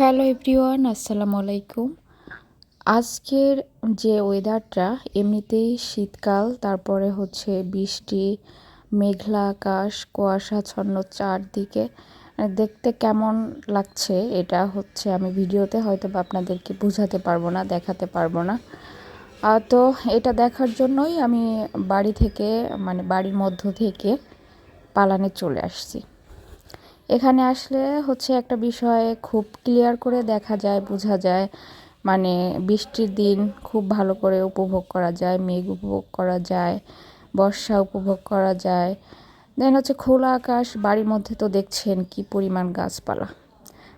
Hello everyone, আসসালামু আলাইকুম। আজকের যে ওয়েদারটা এমনিতেই শীতকাল, তারপরে হচ্ছে বৃষ্টি, মেঘলা আকাশ কুয়াশাচ্ছন্ন চারদিকে, দেখতে কেমন লাগছে এটা হচ্ছে আমি ভিডিওতে হয়তো বা আপনাদেরকে বোঝাতে পারব না, দেখাতে পারব না। তো এটা দেখার জন্যই আমি বাড়ি থেকে মানে বাড়ির মধ্য থেকে পালানে চলে আসছি। এখানে আসলে হচ্ছে একটা বিষয় খুব ক্লিয়ার করে দেখা যায়, বোঝা যায়। মানে বৃষ্টির দিন খুব ভালো করে উপভোগ করা যায়, মেঘ উপভোগ করা যায়, বর্ষা উপভোগ করা যায়। দেন হচ্ছে খোলা আকাশ, বাড়ির মধ্যে তো দেখছেন কি পরিমাণ গাছপালা।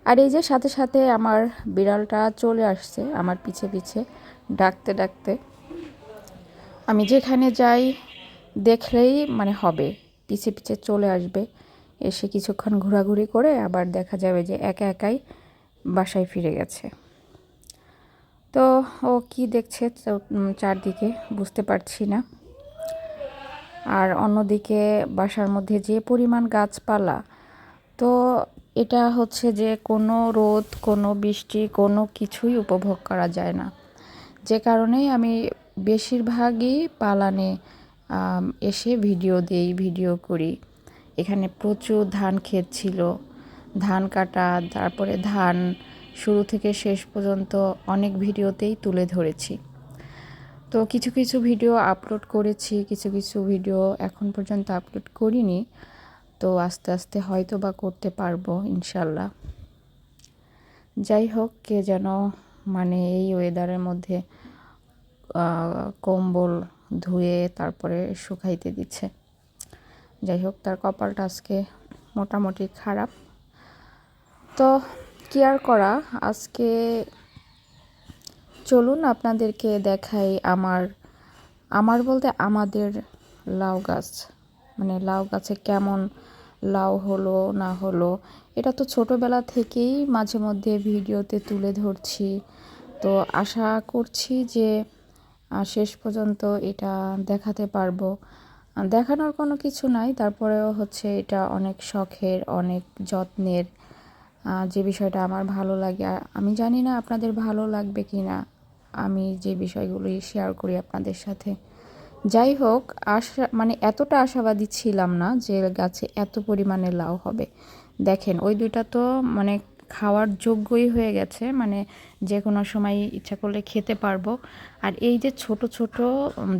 আর এই যে সাথে সাথে আমার বিড়ালটা চলে আসছে, আমার পিছে পিছে, ডাকতে ডাকতে। আমি যেখানে যাই দেখলেই মানে হবে, পিছে পিছে চলে আসবে। এসে কিছুক্ষণ ঘোরাঘুরি করে আবার দেখা যাবে যে একা একাই বাসায় ফিরে গেছে। তো ও কি দেখছে চারদিকে বুঝতে পারছি না। আর অন্যদিকে বাসার মধ্যে যে পরিমাণ গাছপালা, তো এটা হচ্ছে যে কোনো রোদ, কোনো বৃষ্টি, কোনো কিছুই উপভোগ করা যায় না। যে কারণেই আমি বেশিরভাগই পালানে এসে ভিডিও দিই, ভিডিও করি। এখানে প্রচুর ধান ক্ষেত ছিল, ধান কাটা, তারপরে ধান শুরু থেকে শেষ পর্যন্ত অনেক ভিডিওতেই তুলে ধরেছি। তো কিছু কিছু ভিডিও আপলোড করেছি, কিছু কিছু ভিডিও এখন পর্যন্ত আপলোড করিনি, তো আস্তে আস্তে হয়তো বা করতে পারব, ইনশাল্লাহ। যাই হোক, কে যেন মানে এই ওয়েদারের মধ্যে কম্বল ধুয়ে তারপরে শুকাইতে দিচ্ছে। যাই হোক, তার কপালটা আজকে মোটামুটি খারাপ। তো কি আর করা, আজকে চলুন আপনাদেরকে দেখাই আমার আমার বলতে আমাদের লাউ গাছ। মানে লাউ গাছে কেমন লাউ হলো, না হলো, এটা তো ছোটোবেলা থেকেই মাঝে মধ্যে ভিডিওতে তুলে ধরছি। তো আশা করছি যে শেষ পর্যন্ত এটা দেখাতে পারব। দেখানোর কোনো কিছু নাই। তারপরেও হচ্ছে এটা অনেক শখের, অনেক যত্নের যে বিষয়টা আমার ভালো লাগে। আর আমি জানি না আপনাদের ভালো লাগবে কি না আমি যে বিষয়গুলি শেয়ার করি আপনাদের সাথে। যাই হোক, আশা মানে এতটা আশাবাদী ছিলাম না যে গাছে এত পরিমাণে লাউ হবে। দেখেন, ওই দুইটা তো মানে খাওয়ার যোগ্যই হয়ে গেছে। মানে যে কোনো সময় ইচ্ছা করলে খেতে পারব। আর এই যে ছোট ছোট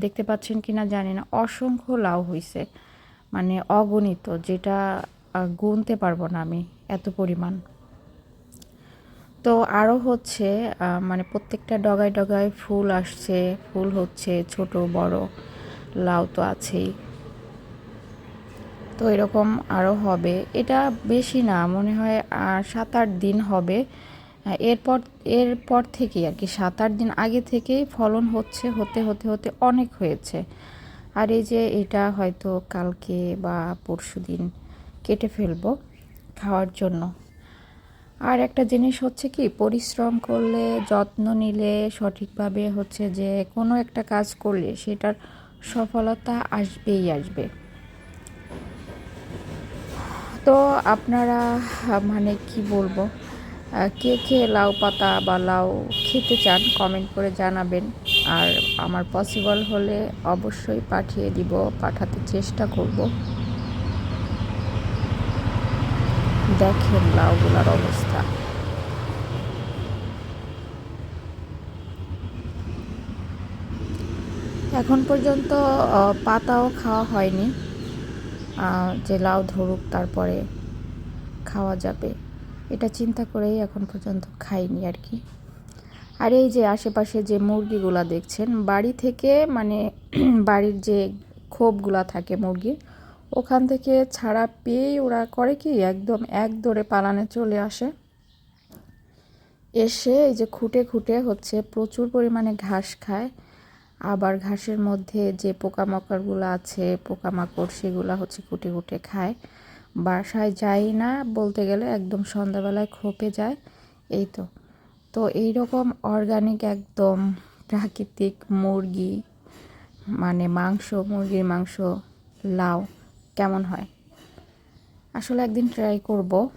দেখতে পাচ্ছেন কি না জানি না, অসংখ্য লাউ হয়েছে মানে অগণিত, যেটা গুনতে পারব না আমি এত পরিমাণ। তো আরও হচ্ছে মানে প্রত্যেকটা ডগায় ডগায় ফুল আসছে, ফুল হচ্ছে, ছোট, বড় লাউ তো আছেই। তো এরকম আরও হবে। এটা বেশি না, মনে হয় সাত আট দিন হবে। এরপর এরপর থেকেই আর কি সাত আট দিন আগে থেকেই ফলন হচ্ছে, হতে হতে হতে অনেক হয়েছে। আর এই যে এটা হয়তো কালকে বা পরশু দিন কেটে ফেলব খাওয়ার জন্য। আর একটা জিনিস হচ্ছে কি, পরিশ্রম করলে, যত্ন নিলে সঠিকভাবে হচ্ছে যে কোনো একটা কাজ করলে সেটার সফলতা আসবেই, আসবে। তো আপনারা মানে কি বলব কে কে লাউ পাতা বা লাউ খেতে চান কমেন্ট করে জানাবেন। আর আমার পসিবল হলে অবশ্যই পাঠিয়ে দিব, পাঠাতে চেষ্টা করব। দেখেন লাউগুলার অবস্থা। এখন পর্যন্ত পাতাও খাওয়া হয়নি। যে লাউ ধরুক, তারপরে খাওয়া যাবে। এটা চিন্তা করেই এখন পর্যন্ত খাইনি আর কি। আর এই যে আশেপাশে যে মুরগিগুলা দেখছেন, বাড়ি থেকে মানে বাড়ির যে খোপগুলা থাকে মুরগির, ওখান থেকে ছাড়া পেয়েই ওরা করে কি, একদম এক দৌড়ে পালানে চলে আসে। এসে এই যে খুঁটে খুঁটে হচ্ছে, প্রচুর পরিমাণে ঘাস খায়। আবার ঘাসের মধ্যে যে পোকামাকড়গুলো আছে, পোকামাকড় সেগুলো হচ্ছে কুটে কুটে খায়। বাসায় যাই না বলতে গেলে একদম সন্ধ্যাবেলায় খোপে যায়। এই তো। তো এই রকম অর্গানিক একদম প্রাকৃতিক মুরগি মানে মাংস, মুরগির মাংস, লাউ, কেমন হয়? আসলে একদিন ট্রাই করব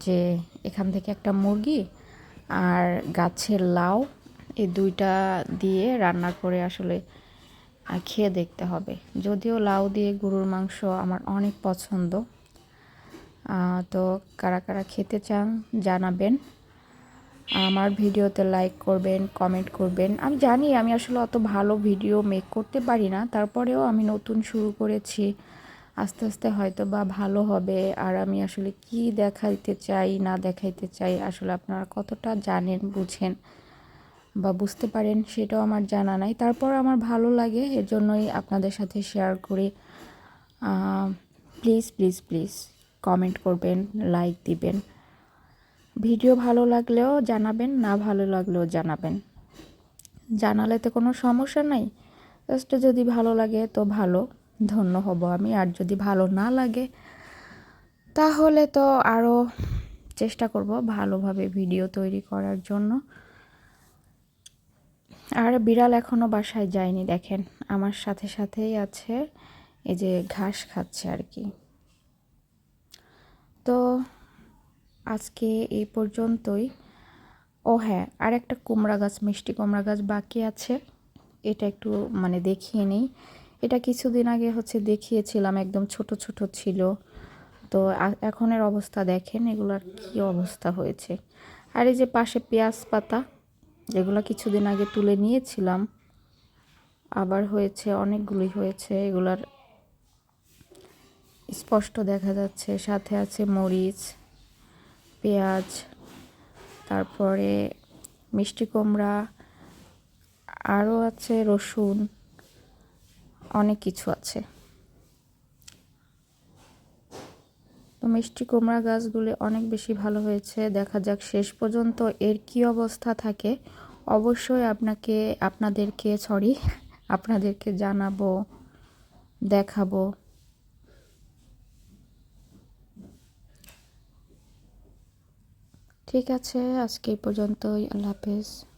যে এখান থেকে একটা মুরগি আর গাছের লাউ এই দুইটা দিয়ে রান্না করে আসলে খেয়ে দেখতে হবে। যদিও লাউ দিয়ে গরুর মাংস আমার অনেক পছন্দ তো কারা কারা খেতে চান জানাবেন। আমার ভিডিওতে লাইক করবেন কমেন্ট করবেন। আমি জানি আমি আসলে অত ভালো ভিডিও মেক করতে পারি না, তারপরেও আমি নতুন শুরু করেছি। আস্তে আস্তে হয়তো বা ভালো হবে, আর আমি আসলে কি দেখাইতে চাই, না দেখাইতে চাই, আসলে আপনারা কতটা জানেন, বুঝেন। বা বুঝতে পারেন সেটাও আমার জানা নাই। তারপর আমার ভালো লাগে, এর জন্যই আপনাদের সাথে শেয়ার করি প্লিজ প্লিজ প্লিজ কমেন্ট করবেন লাইক দিবেন। ভিডিও ভালো লাগলেও জানাবেন, না ভালো লাগলেও জানাবেন। জানালে তো কোনো সমস্যা নাই জাস্ট যদি ভালো লাগে তো ভালো, ধন্য হব আমি। আর যদি ভালো না লাগে, তাহলে তো আরও চেষ্টা করব ভালোভাবে ভিডিও তৈরি করার জন্য। আর বিড়াল এখনও বাসায় যায়নি, দেখেন। আমার সাথে সাথেই আছে, এই যে ঘাস খাচ্ছে আর কি। তো আজকে এই পর্যন্তই। ও হ্যাঁ আর একটা কুমড়া গাছ, মিষ্টি কুমড়া গাছ বাকি আছে। এটা একটু মানে দেখিয়ে নেই। এটা কিছুদিন আগে হচ্ছে দেখিয়েছিলাম, একদম ছোট ছোট ছিল। তো এখনের অবস্থা দেখেন, এগুলার কি অবস্থা হয়েছে। আর এই যে পাশে পেঁয়াজ পাতা যেগুলো কিছুদিন আগে তুলে নিয়েছিলাম, আবার হয়েছে অনেকগুলি হয়েছে। এগুলার স্পষ্ট দেখা যাচ্ছে। সাথে আছে মরিচ, পেঁয়াজ, তারপরে মিষ্টি কুমড়া, আরও আছে রসুন, অনেক কিছু আছে। মিষ্টি কুমড়া গাছগুলি অনেক বেশি ভালো হয়েছে। দেখা যাক শেষ পর্যন্ত এর কি অবস্থা থাকে। অবশ্যই আপনাকে, আপনাদেরকে সরি আপনাদেরকে জানাব, দেখাবো। ঠিক আছে, আজকে এই পর্যন্তই। আল্লাহ হাফেজ।